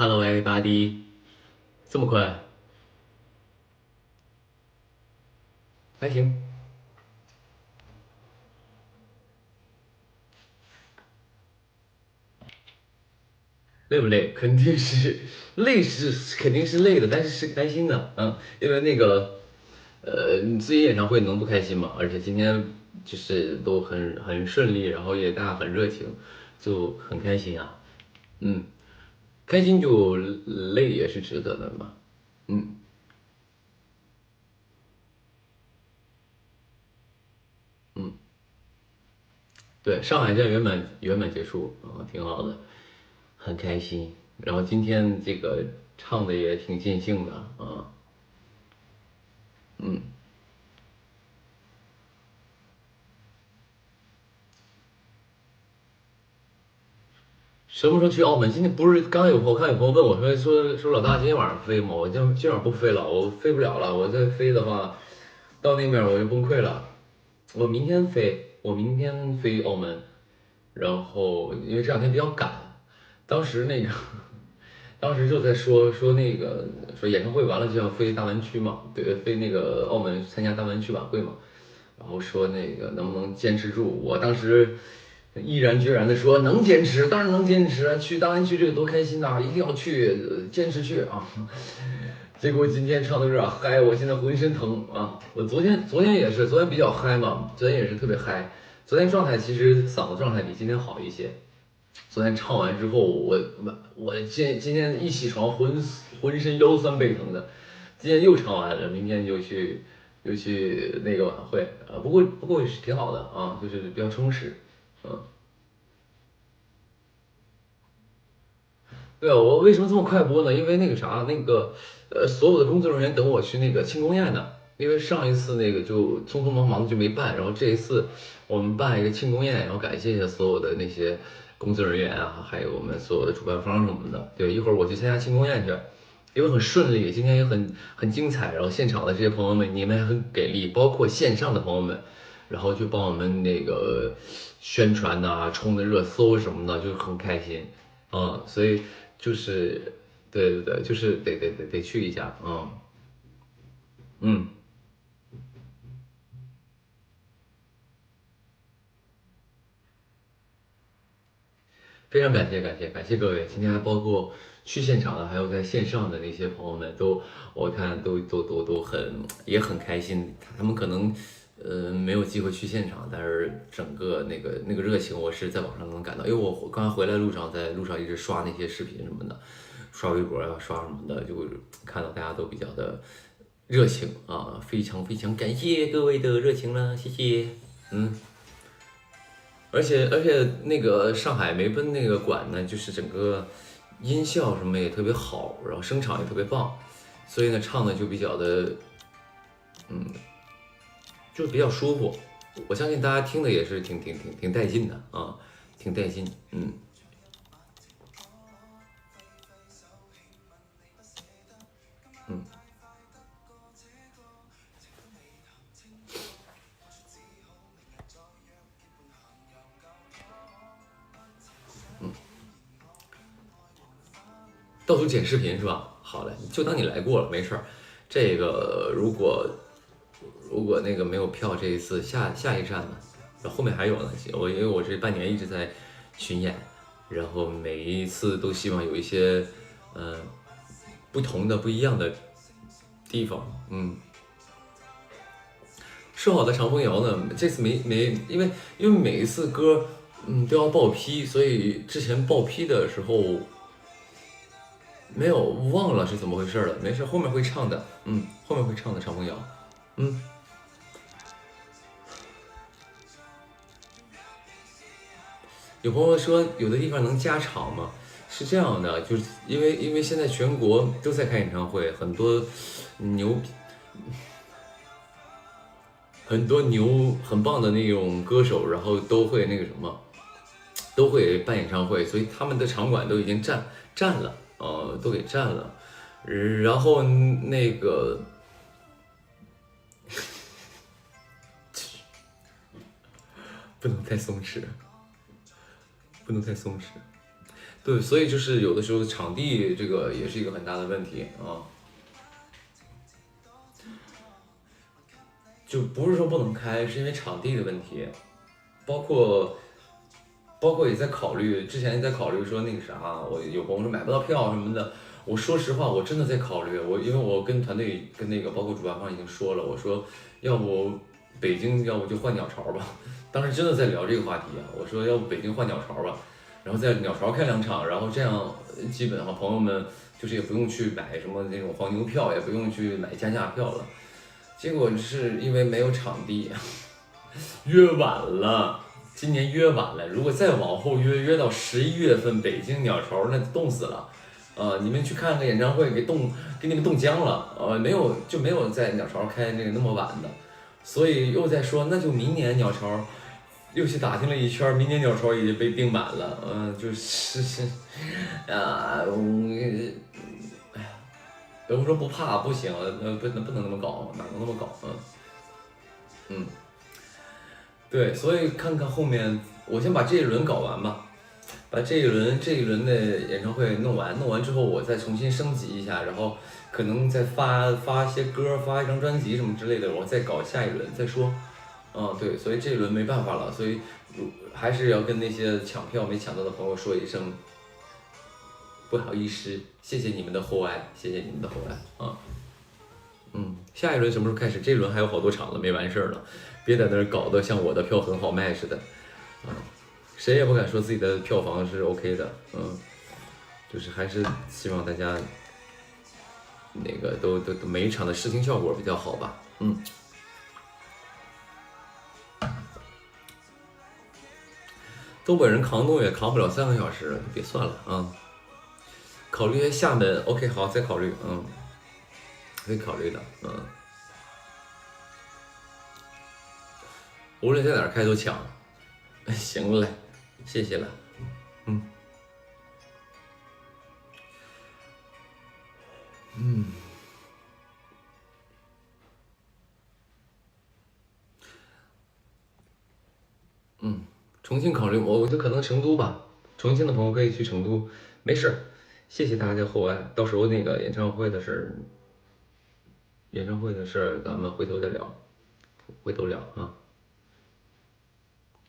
Hello everybody，这么快？还行。累不累？肯定是累，是肯定是累的，但是是开心的，嗯，因为那个，呃，你自己演唱会能不开心吗？而且今天就是都很很顺利，然后也大家很热情，就很开心啊，嗯。开心就累也是值得的嘛，嗯，嗯，对，上海站圆满圆满结束啊，挺好的，很开心。然后今天这个唱的也挺尽兴的啊，什么时候去澳门？今天不是刚有我看有朋友问我说说说老大今天晚上飞吗？我今今晚不飞了，我飞不了了。我再飞的话，到那边我就崩溃了。我明天飞，我明天飞澳门，然后因为这两天比较赶，当时那个 当时就在说说那个说演唱会完了就要飞大湾区嘛，对，飞那个澳门参加大湾区晚会嘛，然后说那个能不能坚持住？我当时。毅然决然的说：“能坚持，当然能坚持。去大湾区这个多开心呐，一定要去，坚持去啊！”结果今天唱的有点嗨，我现在浑身疼啊！我昨天昨天也是，昨天比较嗨嘛，昨天也是特别嗨。昨天状态其实嗓子状态比今天好一些。昨天唱完之后，我我我今今天一起床浑浑身腰酸背疼的。今天又唱完了，明天就去又去那个晚会啊。不过不过也是挺好的啊，就是比较充实。嗯，对啊，我为什么这么快播呢？因为那个啥，那个呃，所有的工作人员等我去那个庆功宴呢。因为上一次那个就匆匆忙忙的就没办，然后这一次我们办一个庆功宴，然后感谢一下所有的那些工作人员啊，还有我们所有的主办方什么的。对，一会儿我去参加庆功宴去，因为很顺利，今天也很很精彩，然后现场的这些朋友们你们也很给力，包括线上的朋友们。然后就帮我们那个宣传呐，冲的热搜什么的，就很开心，嗯，所以就是，对对对，就是得得得得去一下，嗯，嗯，非常感谢感谢感谢各位，今天还包括去现场的，还有在线上的那些朋友们都，我看都都都都很也很开心，他们可能。呃，没有机会去现场，但是整个那个那个热情，我是在网上能感到。因为我刚才回来路上，在路上一直刷那些视频什么的，刷微博啊，刷什么的，就看到大家都比较的热情啊，非常非常感谢各位的热情了，谢谢。嗯，而且而且那个上海梅奔那个馆呢，就是整个音效什么也特别好，然后声场也特别棒，所以呢，唱的就比较的，嗯。就是比较舒服，我相信大家听的也是挺挺挺挺带劲的啊，挺带劲，嗯，嗯，到处剪视频是吧？好嘞，就当你来过了，没事儿。这个如果。如果那个没有票，这一次下下一站呢？后面还有呢。我因为我这半年一直在巡演，然后每一次都希望有一些嗯不同的、不一样的地方。嗯，说好的长风谣呢？这次没没，因为因为每一次歌嗯都要报批，所以之前报批的时候没有忘了是怎么回事了。没事，后面会唱的。嗯，后面会唱的长风谣。嗯。有朋友说有的地方能加场吗？是这样的，就是因为因为现在全国都在开演唱会，很多牛很多牛很棒的那种歌手，然后都会那个什么，都会办演唱会，所以他们的场馆都已经占占了，呃，都给占了。然后那个 不能太松弛。不能太松弛，对，所以就是有的时候场地这个也是一个很大的问题啊，就不是说不能开，是因为场地的问题，包括包括也在考虑，之前也在考虑说那个啥，我有朋友说买不到票什么的，我说实话，我真的在考虑，我因为我跟团队跟那个包括主办方已经说了，我说要不北京要不就换鸟巢吧，当时真的在聊这个话题啊，我说要不北京换鸟巢吧。然后在鸟巢开两场，然后这样基本上朋友们就是也不用去买什么那种黄牛票，也不用去买加价票了。结果是因为没有场地，约晚了，今年约晚了。如果再往后约，约到十一月份，北京鸟巢那冻死了。呃，你们去看个演唱会，给冻给你们冻僵了。呃，没有就没有在鸟巢开那个那么晚的，所以又在说，那就明年鸟巢。又去打听了一圈，明年鸟巢已经被订满了。嗯，就是是 啊，哎呀，有人说不怕不行，呃，不能不能那么搞，哪能那么搞？嗯嗯，对，所以看看后面，我先把这一轮搞完吧，把这一轮这一轮的演唱会弄完，弄完之后我再重新升级一下，然后可能再发发一些歌，发一张专辑什么之类的，我再搞下一轮再说。嗯，对，所以这一轮没办法了，所以还是要跟那些抢票没抢到的朋友说一声不好意思，谢谢你们的厚爱，谢谢你们的厚爱啊。嗯，下一轮什么时候开始？这轮还有好多场了，没完事儿了，别在那儿搞得像我的票很好卖似的。啊，谁也不敢说自己的票房是 OK 的。嗯，就是还是希望大家那个都都每一场的视听效果比较好吧。嗯。东北人扛冻也扛不了三个小时，别算了啊！考虑一下厦门，OK，好，再考虑，嗯，可以考虑的，嗯。无论在哪开都抢，行了，谢谢了，重庆考虑，我我就可能成都吧。重庆的朋友可以去成都，没事。谢谢大家厚爱，到时候那个演唱会的事儿，演唱会的事儿咱们回头再聊，回头聊啊。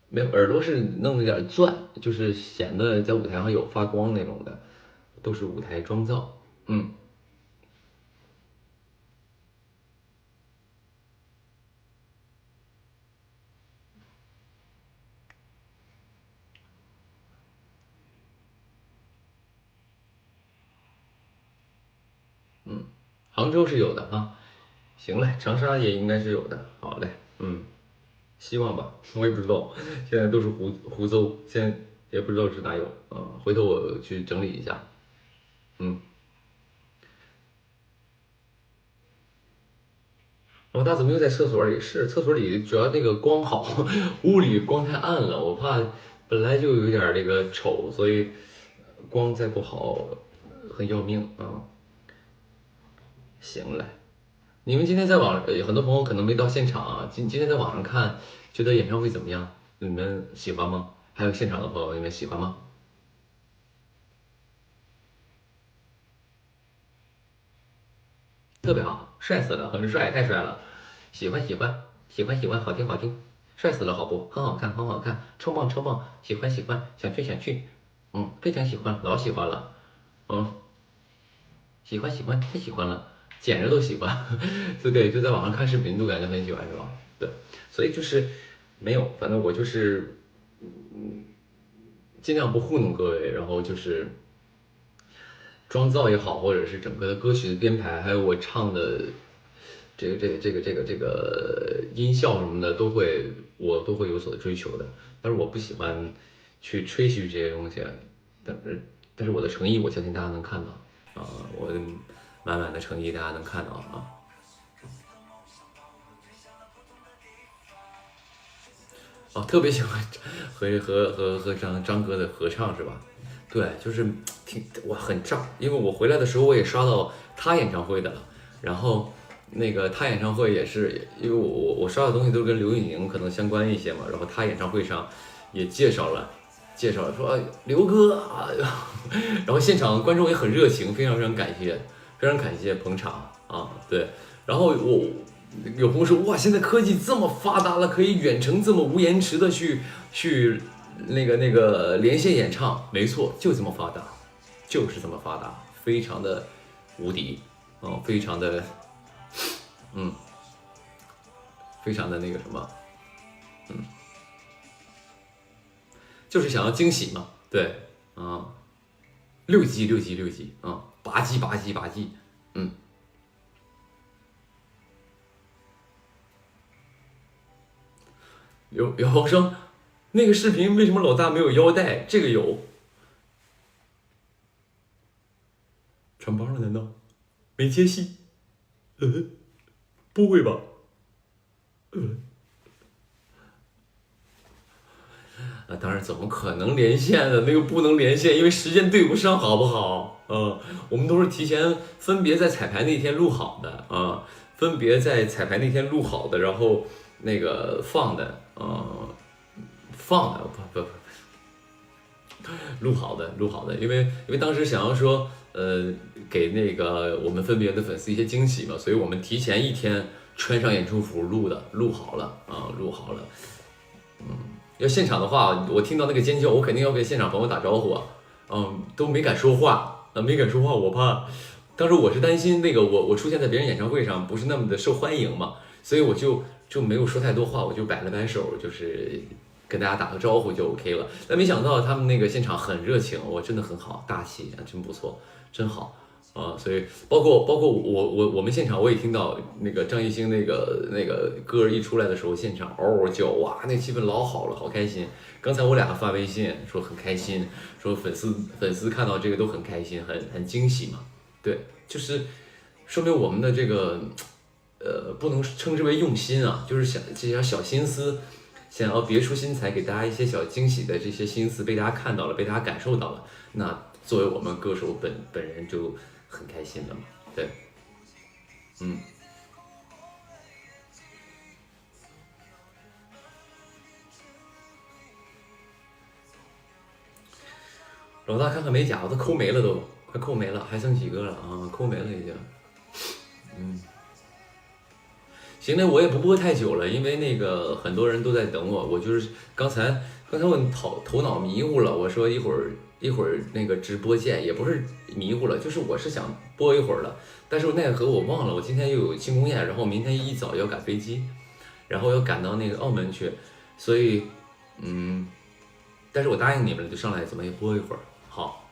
没耳朵是弄了点钻，就是显得在舞台上有发光那种的，都是舞台妆造，嗯。杭州是有的啊，行嘞，长沙也应该是有的，好嘞，嗯，希望吧，我也不知道，现在都是胡胡诌，现在也不知道是哪有啊，回头我去整理一下，嗯。老大怎么又在厕所里？是厕所里主要那个光好，屋里光太暗了，我怕本来就有点那个丑，所以光再不好很要命啊。行嘞，你们今天在网，很多朋友可能没到现场啊。今今天在网上看，觉得演唱会怎么样？你们喜欢吗？还有现场的朋友，你们喜欢吗？特别好，帅死了，很帅，太帅了，喜欢喜欢喜欢喜欢，好听好听，帅死了，好不？很好看，很好看，超棒超棒，喜欢喜欢，想去想去，嗯，非常喜欢，老喜欢了，嗯，喜欢喜欢，太喜欢了。捡着都喜欢，对对，就在网上看视频都感觉很喜欢，是吧？对，所以就是没有，反正我就是嗯，尽量不糊弄各位，然后就是妆造也好，或者是整个的歌曲的编排，还有我唱的这个这个这个这个这个音效什么的，都会我都会有所追求的。但是我不喜欢去吹嘘这些东西，但是但是我的诚意，我相信大家能看到啊，我。满满的诚意，大家能看到啊！哦，特别喜欢和和和和张张哥的合唱是吧？对，就是挺哇很炸，因为我回来的时候我也刷到他演唱会的了，然后那个他演唱会也是，因为我我我刷的东西都跟刘宇宁可能相关一些嘛，然后他演唱会上也介绍了。介绍说刘哥啊，然后现场观众也很热情，非常非常感谢，非常感谢捧场啊，对，然后我有朋友说哇，现在科技这么发达了，可以远程这么无延迟的去去那个那个连线演唱，没错，就这么发达，就是这么发达，非常的无敌，啊，非常的，嗯，非常的那个什么，嗯。就是想要惊喜嘛，对，啊，六级六级六级啊，吧唧吧唧吧唧嗯。有有好生，那个视频为什么老大没有腰带？这个有，穿帮了难道？没接戏？嗯，不会吧？当然，怎么可能连线呢？那个不能连线，因为时间对不上，好不好？嗯，我们都是提前分别在彩排那天录好的啊，分别在彩排那天录好的，然后那个放的，嗯，放的不不不，录好的，录好的，因为因为当时想要说，呃，给那个我们分别的粉丝一些惊喜嘛，所以我们提前一天穿上演出服录的，录好了啊，录好了，嗯。要现场的话，我听到那个尖叫，我肯定要给现场朋友打招呼啊，嗯，都没敢说话，啊，没敢说话，我怕，当时我是担心那个我我出现在别人演唱会上不是那么的受欢迎嘛，所以我就就没有说太多话，我就摆了摆手，就是跟大家打个招呼就 OK 了。但没想到他们那个现场很热情，我真的很好，大气啊，真不错，真好。啊，所以包括包括我我我们现场我也听到那个张艺兴那个那个歌一出来的时候，现场嗷嗷叫，哇，那气氛老好了，好开心。刚才我俩发微信说很开心，说粉丝粉丝看到这个都很开心，很很惊喜嘛。对，就是说明我们的这个呃不能称之为用心啊，就是想这些小心思，想要别出心裁给大家一些小惊喜的这些心思被大家看到了，被大家感受到了。那作为我们歌手本本人就。很开心的嘛，对，嗯，老大看看美甲，我都抠没了都，快抠没了，还剩几个了啊？抠没了已经，嗯，行那我也不播太久了，因为那个很多人都在等我，我就是刚才刚才我头头脑迷糊了，我说一会儿。一会儿那个直播见，也不是迷糊了，就是我是想播一会儿了，但是奈何我忘了，我今天又有庆功宴，然后明天一早要赶飞机，然后要赶到那个澳门去，所以嗯，但是我答应你们了，就上来怎么也播一会儿，好，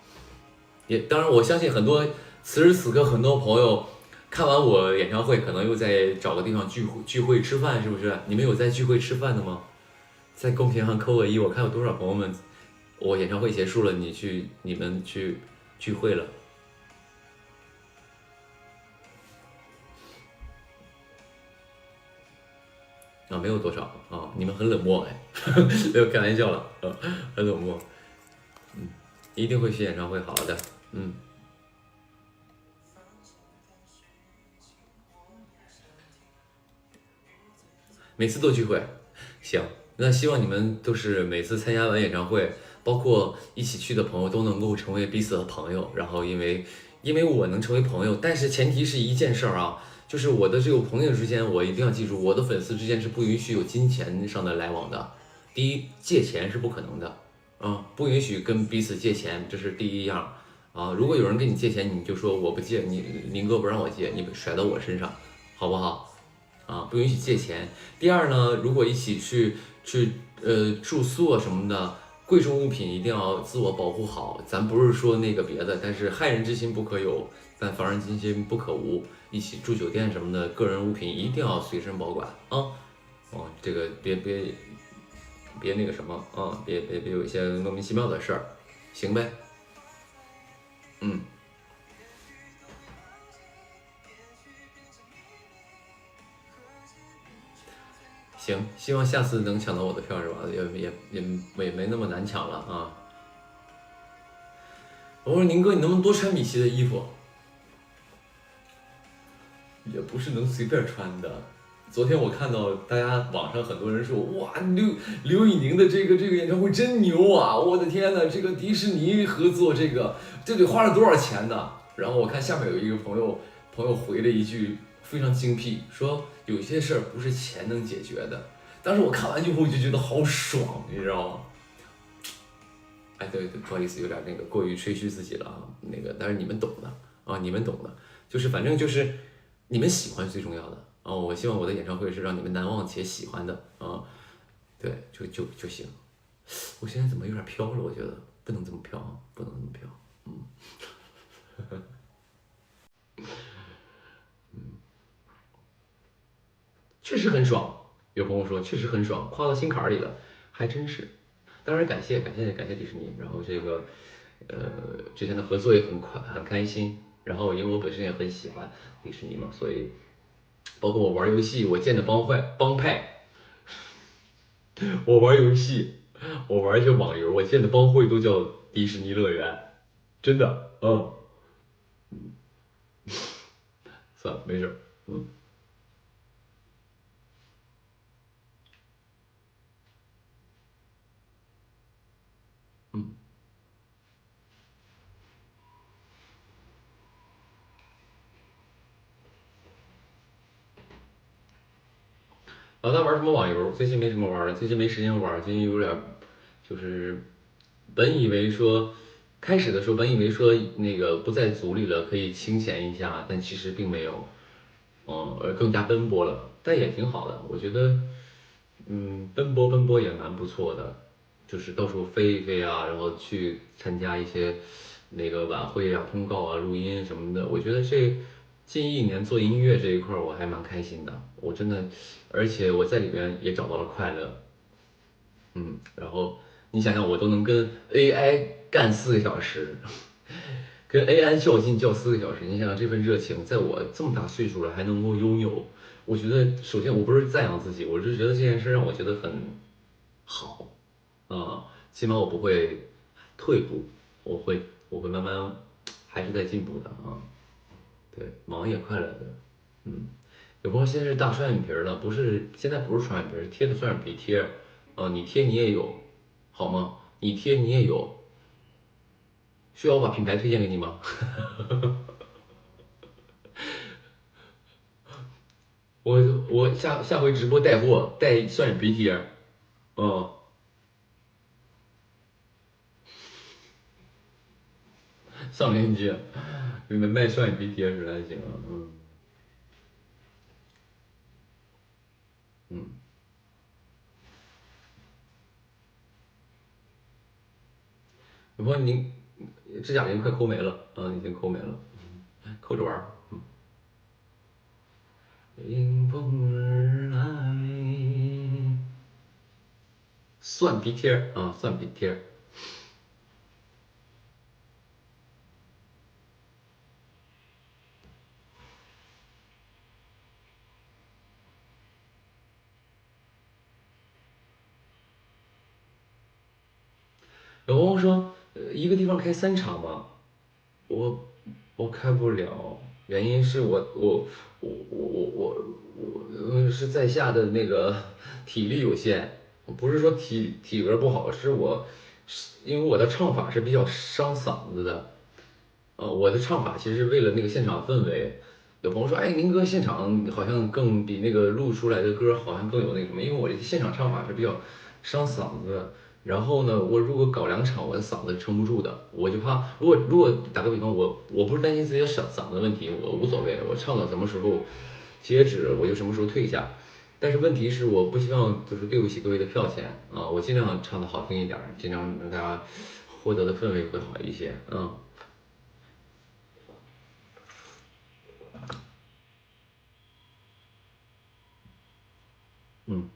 也当然我相信很多此时此刻很多朋友看完我演唱会，可能又在找个地方聚会聚会吃饭，是不是？你们有在聚会吃饭的吗？在公屏上扣个一，我看有多少朋友们。我演唱会结束了，你去，你们去聚会了啊？没有多少啊，你们很冷漠哎，没有开玩笑了啊，很冷漠，嗯，一定会去演唱会，好的，嗯，每次都聚会，行，那希望你们都是每次参加完演唱会。包括一起去的朋友都能够成为彼此的朋友，然后因为因为我能成为朋友，但是前提是一件事儿啊，就是我的这个朋友之间，我一定要记住，我的粉丝之间是不允许有金钱上的来往的。第一，借钱是不可能的，啊，不允许跟彼此借钱，这是第一样啊。如果有人跟你借钱，你就说我不借，你林哥不让我借，你甩到我身上，好不好？啊，不允许借钱。第二呢，如果一起去去呃住宿啊什么的。贵重物品一定要自我保护好，咱不是说那个别的，但是害人之心不可有，但防人之心不可无。一起住酒店什么的，个人物品一定要随身保管啊！哦，这个别别别那个什么啊，别别别有一些莫名其妙的事儿，行呗？嗯。行，希望下次能抢到我的票是吧？也也也也没那么难抢了啊！我说宁哥，你能不能多穿米奇的衣服？也不是能随便穿的，昨天我看到大家网上很多人说，哇，刘刘宇宁的这个这个演唱会真牛啊！我的天呐，这个迪士尼合作这个，这得花了多少钱呢？然后我看下面有一个朋友朋友回了一句非常精辟，说有些事儿不是钱能解决的。当时我看完以后我就觉得好爽，你知道吗？哎，对对，不好意思，有点那个过于吹嘘自己了啊。那个，但是你们懂的啊，你们懂的，就是反正就是你们喜欢最重要的。啊，我希望我的演唱会是让你们难忘且喜欢的啊，对，就就就行。我现在怎么有点飘了？我觉得不能这么飘啊，不能这么飘，嗯，确实很爽。有朋友说确实很爽，夸到心坎里了，还真是。当然感谢感谢感谢迪士尼，然后这个呃之前的合作也很快很开心，然后因为我本身也很喜欢迪士尼嘛，所以。包括我玩游戏，我建的帮派帮派，我玩游戏，我玩一些网游，我建的帮会都叫迪士尼乐园，真的，嗯，算了，没事，嗯。我在玩什么网游？最近没什么玩了，最近没时间玩，最近有点，就是本以为说开始的时候本以为说那个不在组里了可以清闲一下，但其实并没有，嗯，而更加奔波了，但也挺好的，我觉得，嗯，奔波奔波也蛮不错的，就是到处飞一飞啊，然后去参加一些那个晚会啊、通告啊、录音什么的，我觉得这。近一年做音乐这一块我还蛮开心的，我真的，而且我在里边也找到了快乐，嗯，然后你想想，我都能跟 AI 干四个小时，跟 AI 较劲较四个小时，你想想这份热情，在我这么大岁数了还能够拥有，我觉得首先我不是赞扬自己，我是觉得这件事让我觉得很好，啊，起码我不会退步，我会我会慢慢还是在进步的啊。对，忙也快乐的，嗯，有朋友现在是大双眼皮了，不是现在不是双眼皮，是贴的双眼皮贴，啊，你贴你也有，好吗？你贴你也有，需要我把品牌推荐给你吗？我我下下回直播带货带双眼皮贴，嗯，上链接。你们卖双眼皮贴是还行啊，嗯，嗯，我说您指甲已经快抠没了，啊，已经抠没了，抠着玩儿。迎风而来，蒜皮贴啊，蒜皮贴。有朋友说，呃，一个地方开三场吧，我我开不了，原因是我我我我我我我是在下的那个 体力有限，不是说体体格不好，是我是因为我的唱法是比较伤嗓子的，呃，我的唱法其实为了那个现场氛围。有朋友说，哎，宁哥现场好像更比那个录出来的歌好像更有那什么，因为我现场唱法是比较伤嗓子。然后呢，我如果搞两场，我的嗓子撑不住的，我就怕。如果如果打个比方，我我不是担心自己的嗓嗓子问题，我无所谓，我唱到什么时候截止，我就什么时候退下。但是问题是，我不希望就是对不起各位的票钱啊，我尽量唱的好听一点，尽量让大家获得的氛围会好一些，嗯。嗯。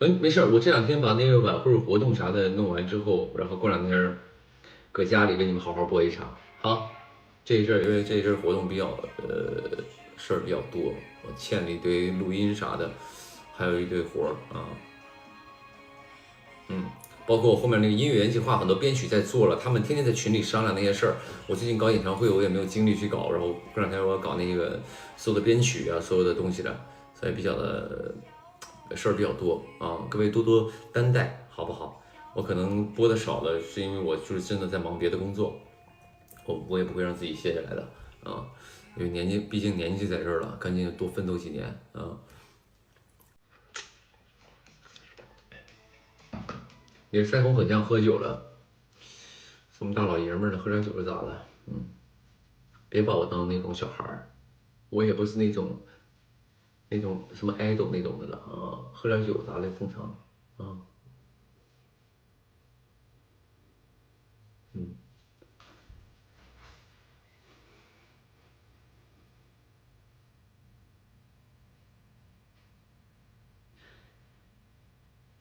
嗯，没事儿，我这两天把那个晚会活动啥的弄完之后，然后过两天搁家里给你们好好播一场。好，这一阵儿因为这一阵儿活动比较呃事儿比较多，我欠了一堆录音啥的，还有一堆活儿啊。嗯，包括我后面那个音乐原计划，很多编曲在做了，他们天天在群里商量那些事儿。我最近搞演唱会，我也没有精力去搞，然后过两天我要搞那个所有的编曲啊，所有的东西了。所以比较的事儿比较多啊，各位多多担待，好不好？我可能播的少了，是因为我就是真的在忙别的工作，我我也不会让自己歇下来的啊，因为年纪毕竟年纪在这儿了，赶紧多奋斗几年啊。你腮红很像喝酒了，这么大老爷们儿了，喝点酒是咋了？嗯，别把我当那种小孩儿，我也不是那种那种什么 idol 那种的了啊，喝点酒啥的正常啊。嗯，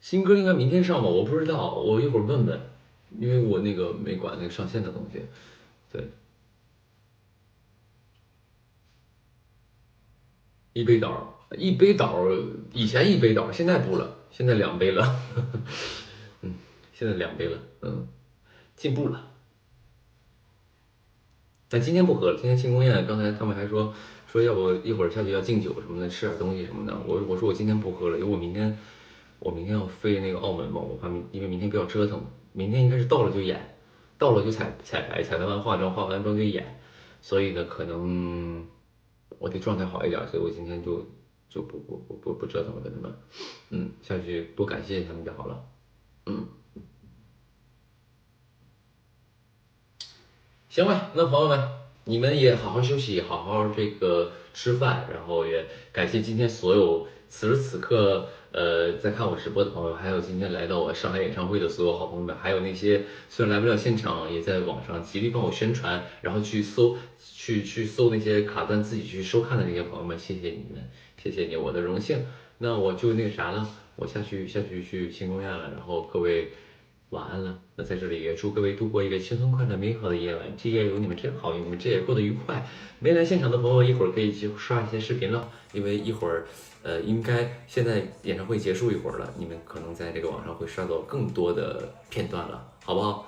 新歌应该明天上吧？我不知道，我一会儿问问，因为我那个没管那个上线的东西。对，一杯倒，一杯倒，以前一杯倒，现在不了，现在两杯了。嗯，现在两杯了，嗯，进步了。但今天不喝了，今天庆功宴，刚才他们还说说要不一会儿下去要敬酒什么的，吃点东西什么的。我我说我今天不喝了，因为我明天我明天要飞那个澳门嘛，我怕明因为明天比较折腾，明天应该是到了就演，到了就彩彩排，彩排完化妆，化完妆就演，所以呢可能我得状态好一点，所以我今天就就不不不不不折腾了，跟他们，嗯，下去多感谢他们就好了，嗯。行吧，那朋友们，你们也好好休息，好好这个吃饭，然后也感谢今天所有此时此刻呃在看我直播的朋友，还有今天来到我上海演唱会的所有好朋友们，还有那些虽然来不了现场，也在网上极力帮我宣传，然后去搜去去搜那些卡段自己去收看的那些朋友们，谢谢你们，谢谢你，我的荣幸。那我就那个啥了，我下去下去去庆功宴了，然后各位。晚安了，那在这里也祝各位度过一个轻松快乐美好的夜晚，这夜有你们真好，你们这也过得愉快。没来现场的朋友，一会儿可以去刷一些视频了，因为一会儿，呃，应该现在演唱会结束一会儿了，你们可能在这个网上会刷到更多的片段了，好不好？